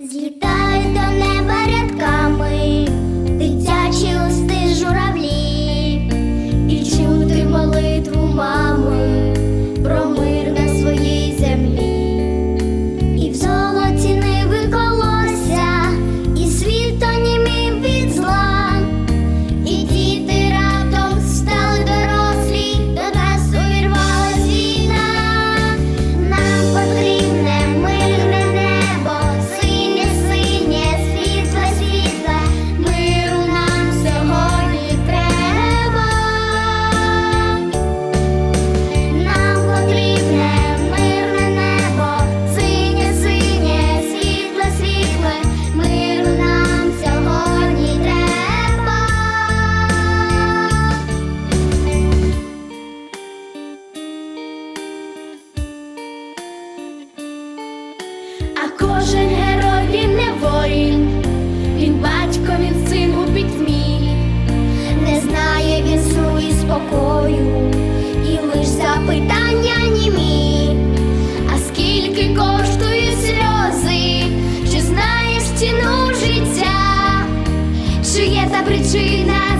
злітають до неба. питання німі, а скільки коштує сльози, чи знаєш ціну життя, чи є та причина?